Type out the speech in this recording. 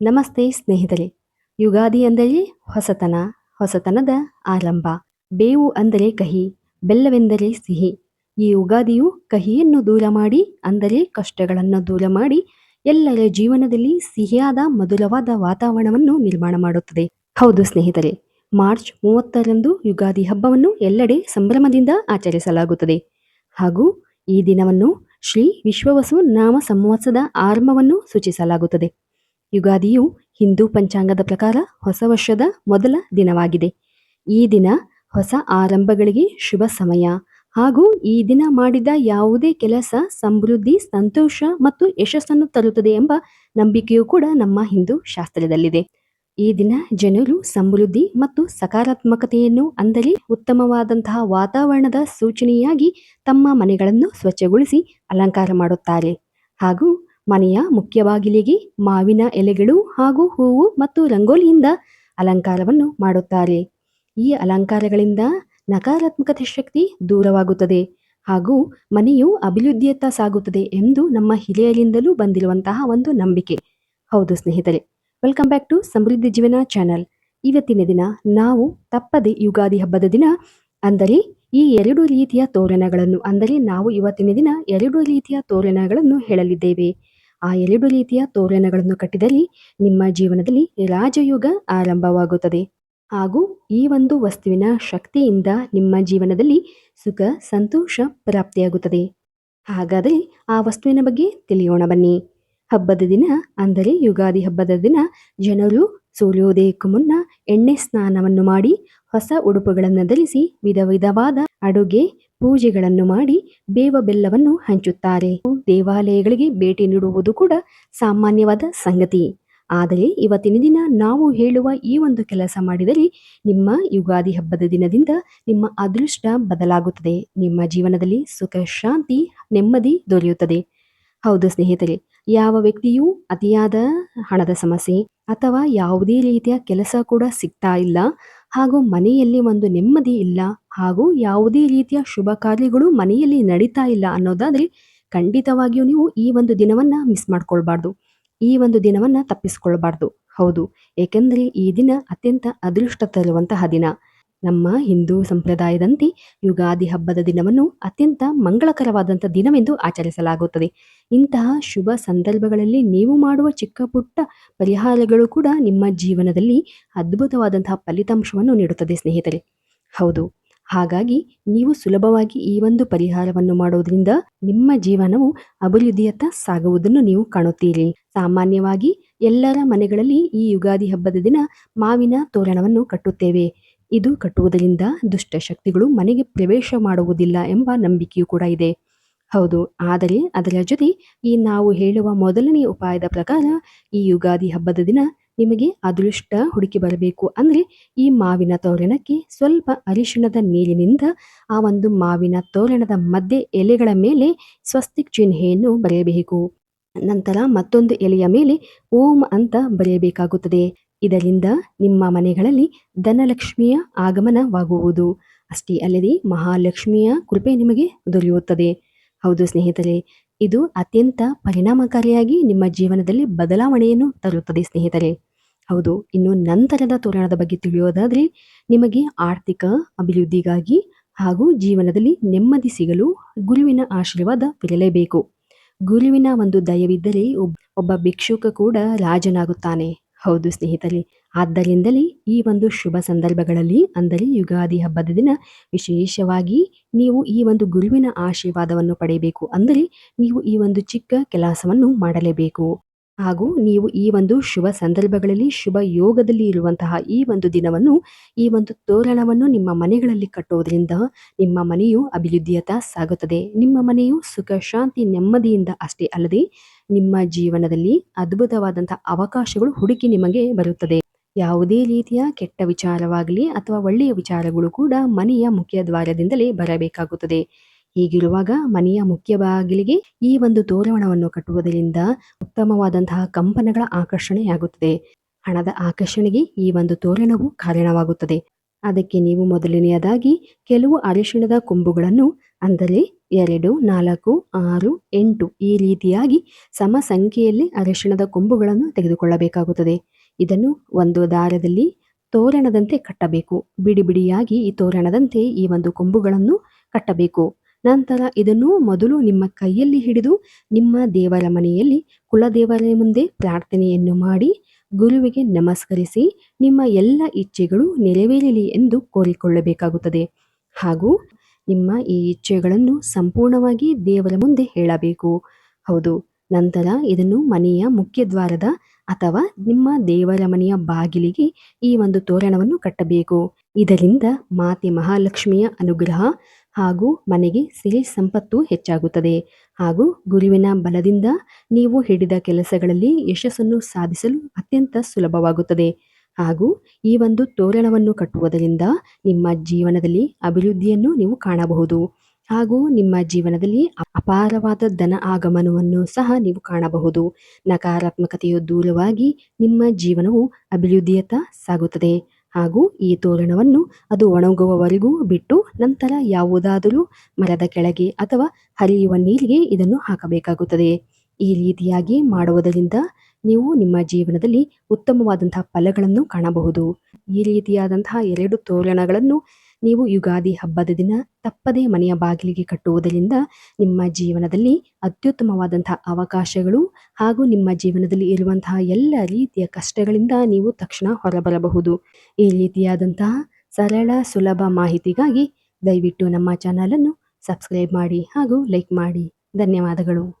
ನಮಸ್ತೆ ಸ್ನೇಹಿತರೆ. ಯುಗಾದಿ ಅಂದರೆ ಹೊಸತನ, ಹೊಸತನದ ಆರಂಭ. ಬೇವು ಅಂದರೆ ಕಹಿ, ಬೆಲ್ಲವೆಂದರೆ ಸಿಹಿ. ಈ ಯುಗಾದಿಯು ಕಹಿಯನ್ನು ದೂರ ಮಾಡಿ, ಅಂದರೆ ಕಷ್ಟಗಳನ್ನು ದೂರ ಮಾಡಿ, ಎಲ್ಲರ ಜೀವನದಲ್ಲಿ ಸಿಹಿಯಾದ ಮಧುರವಾದ ವಾತಾವರಣವನ್ನು ನಿರ್ಮಾಣ ಮಾಡುತ್ತದೆ. ಹೌದು ಸ್ನೇಹಿತರೆ, ಮಾರ್ಚ್ ಮೂವತ್ತರಂದು ಯುಗಾದಿ ಹಬ್ಬವನ್ನು ಎಲ್ಲೆಡೆ ಸಂಭ್ರಮದಿಂದ ಆಚರಿಸಲಾಗುತ್ತದೆ. ಹಾಗೂ ಈ ದಿನವನ್ನು ಶ್ರೀ ವಿಶ್ವವಸು ನಾಮ ಸಂವತ್ಸದ ಆರಂಭವನ್ನು ಸೂಚಿಸಲಾಗುತ್ತದೆ. ಯುಗಾದಿಯು ಹಿಂದೂ ಪಂಚಾಂಗದ ಪ್ರಕಾರ ಹೊಸ ವರ್ಷದ ಮೊದಲ ದಿನವಾಗಿದೆ. ಈ ದಿನ ಹೊಸ ಆರಂಭಗಳಿಗೆ ಶುಭ ಸಮಯ. ಹಾಗೂ ಈ ದಿನ ಮಾಡಿದ ಯಾವುದೇ ಕೆಲಸ, ಸಮೃದ್ಧಿ, ಸಂತೋಷ ಮತ್ತು ಯಶಸ್ಸನ್ನು ತರುತ್ತದೆ ಎಂಬ ನಂಬಿಕೆಯೂ ಕೂಡ ನಮ್ಮ ಹಿಂದೂ ಶಾಸ್ತ್ರದಲ್ಲಿದೆ. ಈ ದಿನ ಜನರು ಸಮೃದ್ಧಿ ಮತ್ತು ಸಕಾರಾತ್ಮಕತೆಯನ್ನು ಅಂದರೆ ಉತ್ತಮವಾದಂತಹ ವಾತಾವರಣದ ಸೂಚನೆಯಾಗಿ ತಮ್ಮ ಮನೆಗಳನ್ನು ಸ್ವಚ್ಛಗೊಳಿಸಿ ಅಲಂಕಾರ ಮಾಡುತ್ತಾರೆ. ಹಾಗೂ ಮನೆಯ ಮುಖ್ಯ ಬಾಗಿಲಿಗೆ ಮಾವಿನ ಎಲೆಗಳು ಹಾಗೂ ಹೂವು ಮತ್ತು ರಂಗೋಲಿಯಿಂದ ಅಲಂಕಾರವನ್ನು ಮಾಡುತ್ತಾರೆ. ಈ ಅಲಂಕಾರಗಳಿಂದ ನಕಾರಾತ್ಮಕತೆ ಶಕ್ತಿ ದೂರವಾಗುತ್ತದೆ ಹಾಗೂ ಮನೆಯು ಅಭಿವೃದ್ಧಿಯತ್ತ ಸಾಗುತ್ತದೆ ಎಂದು ನಮ್ಮ ಹಿರಿಯರಿಂದಲೂ ಬಂದಿರುವಂತಹ ಒಂದು ನಂಬಿಕೆ. ಹೌದು ಸ್ನೇಹಿತರೆ ವೆಲ್ಕಮ್ ಬ್ಯಾಕ್ ಟು ಸಮೃದ್ಧಿ ಜೀವನ ಚಾನಲ್ ಇವತ್ತಿನ ದಿನ ನಾವು ತಪ್ಪದೆ ಯುಗಾದಿ ಹಬ್ಬದ ದಿನ, ಅಂದರೆ ಈ ಎರಡು ರೀತಿಯ ತೋರಣಗಳನ್ನು, ಅಂದರೆ ನಾವು ಇವತ್ತಿನ ದಿನ ಎರಡು ರೀತಿಯ ತೋರಣಗಳನ್ನು ಹೇಳಲಿದ್ದೇವೆ. ಆ ಎರಡು ರೀತಿಯ ತೋರಣಗಳನ್ನು ಕಟ್ಟಿದಲ್ಲಿ ನಿಮ್ಮ ಜೀವನದಲ್ಲಿ ರಾಜಯುಗ ಆರಂಭವಾಗುತ್ತದೆ. ಹಾಗೂ ಈ ಒಂದು ವಸ್ತುವಿನ ಶಕ್ತಿಯಿಂದ ನಿಮ್ಮ ಜೀವನದಲ್ಲಿ ಸುಖ, ಸಂತೋಷ ಪ್ರಾಪ್ತಿಯಾಗುತ್ತದೆ. ಹಾಗಾದರೆ ಆ ವಸ್ತುವಿನ ಬಗ್ಗೆ ತಿಳಿಯೋಣ ಬನ್ನಿ. ಹಬ್ಬದ ದಿನ ಅಂದರೆ ಯುಗಾದಿ ಹಬ್ಬದ ದಿನ ಜನರು ಸೂರ್ಯೋದಯಕ್ಕೂ ಮುನ್ನ ಎಣ್ಣೆ ಸ್ನಾನವನ್ನು ಮಾಡಿ ಹೊಸ ಉಡುಪುಗಳನ್ನು ಧರಿಸಿ ವಿಧ ವಿಧವಾದ ಅಡುಗೆ ಪೂಜೆಗಳನ್ನು ಮಾಡಿ ಬೇವ ಬೆಲ್ಲವನ್ನು ಹಂಚುತ್ತಾರೆ. ದೇವಾಲಯಗಳಿಗೆ ಭೇಟಿ ನೀಡುವುದು ಕೂಡ ಸಾಮಾನ್ಯವಾದ ಸಂಗತಿ. ಆದರೆ ಇವತ್ತಿನ ದಿನ ನಾವು ಹೇಳುವ ಈ ಒಂದು ಕೆಲಸ ಮಾಡಿದರೆ ನಿಮ್ಮ ಯುಗಾದಿ ಹಬ್ಬದ ದಿನದಿಂದ ನಿಮ್ಮ ಅದೃಷ್ಟ ಬದಲಾಗುತ್ತದೆ. ನಿಮ್ಮ ಜೀವನದಲ್ಲಿ ಸುಖ, ಶಾಂತಿ, ನೆಮ್ಮದಿ ದೊರೆಯುತ್ತದೆ. ಹೌದು ಸ್ನೇಹಿತರೆ, ಯಾವ ವ್ಯಕ್ತಿಯೂ ಅತಿಯಾದ ಹಣದ ಸಮಸ್ಯೆ ಅಥವಾ ಯಾವುದೇ ರೀತಿಯ ಕೆಲಸ ಕೂಡ ಸಿಗ್ತಾ ಇಲ್ಲ. ಹಾಗೂ ಮನೆಯಲ್ಲಿ ಒಂದು ನೆಮ್ಮದಿ ಇಲ್ಲ ಹಾಗೂ ಯಾವುದೇ ರೀತಿಯ ಶುಭ ಕಾರ್ಯಗಳು ಮನೆಯಲ್ಲಿ ನಡೀತಾ ಇಲ್ಲ ಅನ್ನೋದಾದ್ರೆ ಖಂಡಿತವಾಗಿಯೂ ನೀವು ಈ ಒಂದು ದಿನವನ್ನ ಮಿಸ್ ಮಾಡ್ಕೊಳ್ಬಾರ್ದು. ಈ ಒಂದು ದಿನವನ್ನ ತಪ್ಪಿಸ್ಕೊಳ್ಬಾರ್ದು. ಹೌದು. ಏಕೆಂದರೆ ಈ ದಿನ ಅತ್ಯಂತ ಅದೃಷ್ಟ ತರುವಂತಹ ದಿನ. ನಮ್ಮ ಹಿಂದೂ ಸಂಪ್ರದಾಯದಂತೆ ಯುಗಾದಿ ಹಬ್ಬದ ದಿನವನ್ನು ಅತ್ಯಂತ ಮಂಗಳಕರವಾದಂಥ ದಿನವೆಂದು ಆಚರಿಸಲಾಗುತ್ತದೆ. ಇಂತಹ ಶುಭ ಸಂದರ್ಭಗಳಲ್ಲಿ ನೀವು ಮಾಡುವ ಚಿಕ್ಕ ಪುಟ್ಟ ಪರಿಹಾರಗಳು ಕೂಡ ನಿಮ್ಮ ಜೀವನದಲ್ಲಿ ಅದ್ಭುತವಾದಂತಹ ಫಲಿತಾಂಶವನ್ನು ನೀಡುತ್ತದೆ ಸ್ನೇಹಿತರೆ. ಹೌದು, ಹಾಗಾಗಿ ನೀವು ಸುಲಭವಾಗಿ ಈ ಒಂದು ಪರಿಹಾರವನ್ನು ಮಾಡುವುದರಿಂದ ನಿಮ್ಮ ಜೀವನವು ಅಭಿವೃದ್ಧಿಯತ್ತ ಸಾಗುವುದನ್ನು ನೀವು ಕಾಣುತ್ತೀರಿ. ಸಾಮಾನ್ಯವಾಗಿ ಎಲ್ಲರ ಮನೆಗಳಲ್ಲಿ ಈ ಯುಗಾದಿ ಹಬ್ಬದ ದಿನ ಮಾವಿನ ತೋರಣವನ್ನು ಕಟ್ಟುತ್ತೇವೆ. ಇದು ಕಟ್ಟುವುದರಿಂದ ದುಷ್ಟಶಕ್ತಿಗಳು ಮನೆಗೆ ಪ್ರವೇಶ ಮಾಡುವುದಿಲ್ಲ ಎಂಬ ನಂಬಿಕೆಯೂ ಕೂಡ ಇದೆ. ಹೌದು, ಆದರೆ ಅದರ ಜೊತೆ ಈ ನಾವು ಹೇಳುವ ಮೊದಲನೇ ಉಪಾಯದ ಪ್ರಕಾರ ಈ ಯುಗಾದಿ ಹಬ್ಬದ ದಿನ ನಿಮಗೆ ಅದೃಷ್ಟ ಹುಡುಕಿ ಬರಬೇಕು. ಅಂದರೆ ಈ ಮಾವಿನ ತೋರಣಕ್ಕೆ ಸ್ವಲ್ಪ ಅರಿಶಿಣದ ನೀರಿನಿಂದ ಆ ಒಂದು ಮಾವಿನ ತೋರಣದ ಮಧ್ಯೆ ಎಲೆಗಳ ಮೇಲೆ ಸ್ವಸ್ತಿಕ್ ಚಿಹ್ನೆಯನ್ನು ಬರೆಯಬೇಕು. ನಂತರ ಮತ್ತೊಂದು ಎಲೆಯ ಮೇಲೆ ಓಂ ಅಂತ ಬರೆಯಬೇಕಾಗುತ್ತದೆ. ಇದರಿಂದ ನಿಮ್ಮ ಮನೆಗಳಲ್ಲಿ ಧನಲಕ್ಷ್ಮಿಯ ಆಗಮನವಾಗುವುದು. ಅಷ್ಟೇ ಅಲ್ಲದೆ ಮಹಾಲಕ್ಷ್ಮಿಯ ಕೃಪೆ ನಿಮಗೆ ದೊರೆಯುತ್ತದೆ. ಹೌದು ಸ್ನೇಹಿತರೆ, ಇದು ಅತ್ಯಂತ ಪರಿಣಾಮಕಾರಿಯಾಗಿ ನಿಮ್ಮ ಜೀವನದಲ್ಲಿ ಬದಲಾವಣೆಯನ್ನು ತರುತ್ತದೆ ಸ್ನೇಹಿತರೆ. ಹೌದು, ಇನ್ನು ನಂತರದ ತೋರಣದ ಬಗ್ಗೆ ತಿಳಿಯೋದಾದ್ರೆ, ನಿಮಗೆ ಆರ್ಥಿಕ ಅಭಿವೃದ್ಧಿಗಾಗಿ ಹಾಗೂ ಜೀವನದಲ್ಲಿ ನೆಮ್ಮದಿ ಸಿಗಲು ಗುರುವಿನ ಆಶೀರ್ವಾದ ಇರಲೇಬೇಕು. ಗುರುವಿನ ಒಂದು ದಯವಿದ್ದರೆ ಒಬ್ಬ ಭಿಕ್ಷುಕ ಕೂಡ ರಾಜನಾಗುತ್ತಾನೆ. ಹೌದು ಸ್ನೇಹಿತರೆ. ಆದ್ದರಿಂದಲೇ ಈ ಒಂದು ಶುಭ ಸಂದರ್ಭಗಳಲ್ಲಿ ಅಂದರೆ ಯುಗಾದಿ ಹಬ್ಬದ ದಿನ, ವಿಶೇಷವಾಗಿ ನೀವು ಈ ಒಂದು ಗುರುವಿನ ಆಶೀರ್ವಾದವನ್ನು ಪಡೆಯಬೇಕು. ಅಂದರೆ ನೀವು ಈ ಒಂದು ಚಿಕ್ಕ ಕೆಲಸವನ್ನು ಮಾಡಲೇಬೇಕು. ಹಾಗೂ ನೀವು ಈ ಒಂದು ಶುಭ ಸಂದರ್ಭಗಳಲ್ಲಿ, ಶುಭ ಯೋಗದಲ್ಲಿ ಇರುವಂತಹ ಈ ಒಂದು ದಿನವನ್ನು, ಈ ಒಂದು ತೋರಣವನ್ನು ನಿಮ್ಮ ಮನೆಗಳಲ್ಲಿ ಕಟ್ಟೋದ್ರಿಂದ ನಿಮ್ಮ ಮನೆಯು ಅಭಿವೃದ್ಧಿಯತ್ತ ಸಾಗುತ್ತದೆ. ನಿಮ್ಮ ಮನೆಯು ಸುಖ, ಶಾಂತಿ, ನೆಮ್ಮದಿಯಿಂದ ಅಷ್ಟೇ ಅಲ್ಲದೆ ನಿಮ್ಮ ಜೀವನದಲ್ಲಿ ಅದ್ಭುತವಾದಂತಹ ಅವಕಾಶಗಳು ಹುಡುಕಿ ನಿಮಗೆ ಬರುತ್ತದೆ. ಯಾವುದೇ ರೀತಿಯ ಕೆಟ್ಟ ವಿಚಾರವಾಗಲಿ ಅಥವಾ ಒಳ್ಳೆಯ ವಿಚಾರಗಳು ಕೂಡ ಮನೆಯ ಮುಖ್ಯ ದ್ವಾರದಿಂದಲೇ ಬರಬೇಕಾಗುತ್ತದೆ. ಹೀಗಿರುವಾಗ ಮನೆಯ ಮುಖ್ಯ ಬಾಗಿಲಿಗೆ ಈ ಒಂದು ತೋರಣವನ್ನು ಕಟ್ಟುವುದರಿಂದ ಉತ್ತಮವಾದಂತಹ ಕಂಪನಗಳ ಆಕರ್ಷಣೆಯಾಗುತ್ತದೆ. ಹಣದ ಆಕರ್ಷಣೆಗೆ ಈ ಒಂದು ತೋರಣವು ಕಾರಣವಾಗುತ್ತದೆ. ಅದಕ್ಕೆ ನೀವು ಮೊದಲನೆಯದಾಗಿ ಕೆಲವು ಅರಿಶಿಣದ ಕೊಂಬುಗಳನ್ನು, ಅಂದರೆ ಎರಡು, ನಾಲ್ಕು, ಆರು, ಎಂಟು ಈ ರೀತಿಯಾಗಿ ಸಮ ಸಂಖ್ಯೆಯಲ್ಲಿ ಅರಿಶಿಣದ ಕೊಂಬುಗಳನ್ನು ತೆಗೆದುಕೊಳ್ಳಬೇಕಾಗುತ್ತದೆ. ಇದನ್ನು ಒಂದು ದಾರದಲ್ಲಿ ತೋರಣದಂತೆ ಕಟ್ಟಬೇಕು. ಬಿಡಿ ಬಿಡಿಯಾಗಿ ಈ ತೋರಣದಂತೆ ಈ ಒಂದು ಕೊಂಬುಗಳನ್ನು ಕಟ್ಟಬೇಕು. ನಂತರ ಇದನ್ನು ಮೊದಲು ನಿಮ್ಮ ಕೈಯಲ್ಲಿ ಹಿಡಿದು ನಿಮ್ಮ ದೇವರ ಮನೆಯಲ್ಲಿ ಕುಲದೇವರ ಮುಂದೆ ಪ್ರಾರ್ಥನೆಯನ್ನು ಮಾಡಿ ಗುರುವಿಗೆ ನಮಸ್ಕರಿಸಿ ನಿಮ್ಮ ಎಲ್ಲ ಇಚ್ಛೆಗಳು ನೆರವೇರಲಿ ಎಂದು ಕೋರಿಕೊಳ್ಳಬೇಕಾಗುತ್ತದೆ. ಹಾಗೂ ನಿಮ್ಮ ಈ ಇಚ್ಛೆಗಳನ್ನು ಸಂಪೂರ್ಣವಾಗಿ ದೇವರ ಮುಂದೆ ಹೇಳಬೇಕು. ಹೌದು, ನಂತರ ಇದನ್ನು ಮನೆಯ ಮುಖ್ಯ ದ್ವಾರದ ಅಥವಾ ನಿಮ್ಮ ದೇವರ ಮನೆಯ ಬಾಗಿಲಿಗೆ ಈ ಒಂದು ತೋರಣವನ್ನು ಕಟ್ಟಬೇಕು. ಇದರಿಂದ ಮಾತೆ ಮಹಾಲಕ್ಷ್ಮಿಯ ಅನುಗ್ರಹ ಹಾಗೂ ಮನೆಗೆ ಸಿರಿ ಸಂಪತ್ತು ಹೆಚ್ಚಾಗುತ್ತದೆ. ಹಾಗೂ ಗುರುವಿನ ಬಲದಿಂದ ನೀವು ಹಿಡಿದ ಕೆಲಸಗಳಲ್ಲಿ ಯಶಸ್ಸನ್ನು ಸಾಧಿಸಲು ಅತ್ಯಂತ ಸುಲಭವಾಗುತ್ತದೆ. ಹಾಗೂ ಈ ಒಂದು ತೋರಣವನ್ನು ಕಟ್ಟುವುದರಿಂದ ನಿಮ್ಮ ಜೀವನದಲ್ಲಿ ಅಭಿವೃದ್ಧಿಯನ್ನು ನೀವು ಕಾಣಬಹುದು. ಹಾಗೂ ನಿಮ್ಮ ಜೀವನದಲ್ಲಿ ಅಪಾರವಾದ ಧನ ಆಗಮನವನ್ನು ಸಹ ನೀವು ಕಾಣಬಹುದು. ನಕಾರಾತ್ಮಕತೆಯು ದೂರವಾಗಿ ನಿಮ್ಮ ಜೀವನವು ಅಭಿವೃದ್ಧಿಯತ್ತ ಸಾಗುತ್ತದೆ. ಹಾಗೂ ಈ ತೋರಣವನ್ನು ಅದು ಒಣಗುವವರೆಗೂ ಬಿಟ್ಟು ನಂತರ ಯಾವುದಾದರೂ ಮರದ ಕೆಳಗೆ ಅಥವಾ ಹರಿಯುವ ನೀರಿಗೆ ಇದನ್ನು ಹಾಕಬೇಕಾಗುತ್ತದೆ. ಈ ರೀತಿಯಾಗಿ ಮಾಡುವುದರಿಂದ ನೀವು ನಿಮ್ಮ ಜೀವನದಲ್ಲಿ ಉತ್ತಮವಾದಂತಹ ಫಲಗಳನ್ನು ಕಾಣಬಹುದು. ಈ ರೀತಿಯಾದಂತಹ ಎರಡು ತೋರಣಗಳನ್ನು ನೀವು ಯುಗಾದಿ ಹಬ್ಬದ ದಿನ ತಪ್ಪದೇ ಮನೆಯ ಬಾಗಿಲಿಗೆ ಕಟ್ಟುವುದರಿಂದ ನಿಮ್ಮ ಜೀವನದಲ್ಲಿ ಅತ್ಯುತ್ತಮವಾದಂತಹ ಅವಕಾಶಗಳು ಹಾಗೂ ನಿಮ್ಮ ಜೀವನದಲ್ಲಿ ಇರುವಂತಹ ಎಲ್ಲ ರೀತಿಯ ಕಷ್ಟಗಳಿಂದ ನೀವು ತಕ್ಷಣ ಹೊರಬರಬಹುದು. ಈ ರೀತಿಯಾದಂತಹ ಸರಳ, ಸುಲಭ ಮಾಹಿತಿಗಾಗಿ ದಯವಿಟ್ಟು ನಮ್ಮ ಚಾನಲನ್ನು ಸಬ್ಸ್ಕ್ರೈಬ್ ಮಾಡಿ ಹಾಗೂ ಲೈಕ್ ಮಾಡಿ. ಧನ್ಯವಾದಗಳು.